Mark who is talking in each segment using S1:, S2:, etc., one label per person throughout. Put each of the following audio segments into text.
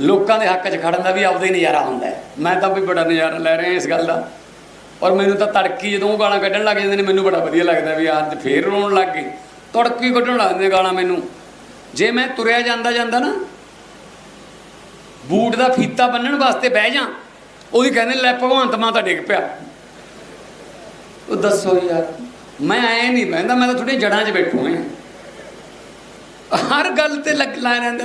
S1: ਲੋਕਾਂ ਦੇ ਹੱਕ 'ਚ ਖੜਨ ਦਾ ਵੀ ਆਪਦਾ ਹੀ ਨਜ਼ਾਰਾ ਹੁੰਦਾ ਹੈ। ਮੈਂ ਤਾਂ ਵੀ ਬੜਾ ਨਜ਼ਾਰਾ ਲੈ ਰਿਹਾ ਇਸ ਗੱਲ ਦਾ। ਔਰ ਮੈਨੂੰ ਤਾਂ ਤੜਕੀ ਜਦੋਂ ਉਹ ਗਾਲਾਂ ਕੱਢਣ ਲੱਗ ਜਾਂਦੇ ਨੇ, ਮੈਨੂੰ ਬੜਾ ਵਧੀਆ ਲੱਗਦਾ ਵੀ ਅੱਜ ਫੇਰ ਰੋਣ ਲੱਗ ਗਏ। ਤੜਕੀ ਕੱਢਣ ਲੱਗ ਜਾਂਦੇ ਗਾਲਾਂ ਮੈਨੂੰ। ਜੇ ਮੈਂ ਤੁਰਿਆ ਜਾਂਦਾ ਜਾਂਦਾ ਨਾ, ਬੂਟ ਦਾ ਫੀਤਾ ਬੰਨਣ ਵਾਸਤੇ ਬਹਿ ਜਾ ਉਹਦੀ ਕਹਿੰਦੇ ਲੈ ਭਗਵੰਤ ਮਾਂ ਤਾਂ ਡਿੱਗ ਪਿਆ। ਉਹ ਦੱਸੋ ਯਾਰ, ਮੈਂ ਐ ਨਹੀਂ ਬਹਿੰਦਾ, ਮੈਂ ਤਾਂ ਥੋੜੀ ਜੜਾਂ 'ਚ ਬੈਠੂ ਹਾਂ ਹਰ ਗੱਲ ਤੇ ਲੱਗ ਲਾ ਰਹਿੰਦਾ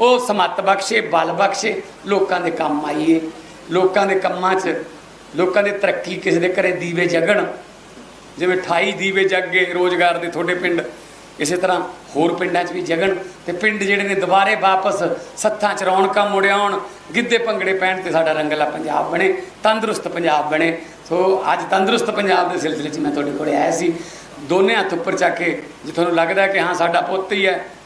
S1: ਉਹ ਸਮੱਤ ਬਖਸ਼ੇ, ਬਲ ਬਖਸ਼ੇ, ਲੋਕਾਂ ਦੇ ਕੰਮ ਆਈਏ। ਲੋਕਾਂ ਦੇ ਕੰਮਾਂ 'ਚ, ਲੋਕਾਂ ਦੀ ਤਰੱਕੀ ਕਿਸੇ ਦੇ ਘਰੇ ਦੀਵੇ ਜਗਣ। ਜਿਵੇਂ 28 ਦੀਵੇ ਜਗ ਗਏ ਰੋਜ਼ਗਾਰ ਦੇ ਤੁਹਾਡੇ ਪਿੰਡ, ਇਸੇ ਤਰ੍ਹਾਂ ਹੋਰ ਪਿੰਡਾਂ 'ਚ ਵੀ ਜਗਣ ਤੇ ਪਿੰਡ ਜਿਹੜੇ ਨੇ ਦੁਬਾਰੇ ਵਾਪਸ ਸੱਥਾਂ 'ਚ ਰੌਣਕਾਂ ਮੁੜਿਆਉਣ ਗਿੱਧੇ ਭੰਗੜੇ ਪੈਣ ਤੇ ਸਾਡਾ ਰੰਗਲਾ ਪੰਜਾਬ ਬਣੇ, ਤੰਦਰੁਸਤ ਪੰਜਾਬ ਬਣੇ। ਸੋ ਅੱਜ ਤੰਦਰੁਸਤ ਪੰਜਾਬ ਦੇ ਸਿਲਸਿਲੇ 'ਚ ਮੈਂ ਤੁਹਾਡੇ ਕੋਲ ਆਇਆ ਸੀ। ਦੋਨੇ ਹੱਥ ਉੱਪਰ ਚੱਕ ਕੇ ਜੇ ਤੁਹਾਨੂੰ ਲੱਗਦਾ ਕਿ ਹਾਂ ਸਾਡਾ ਪੁੱਤ ਹੀ ਹੈ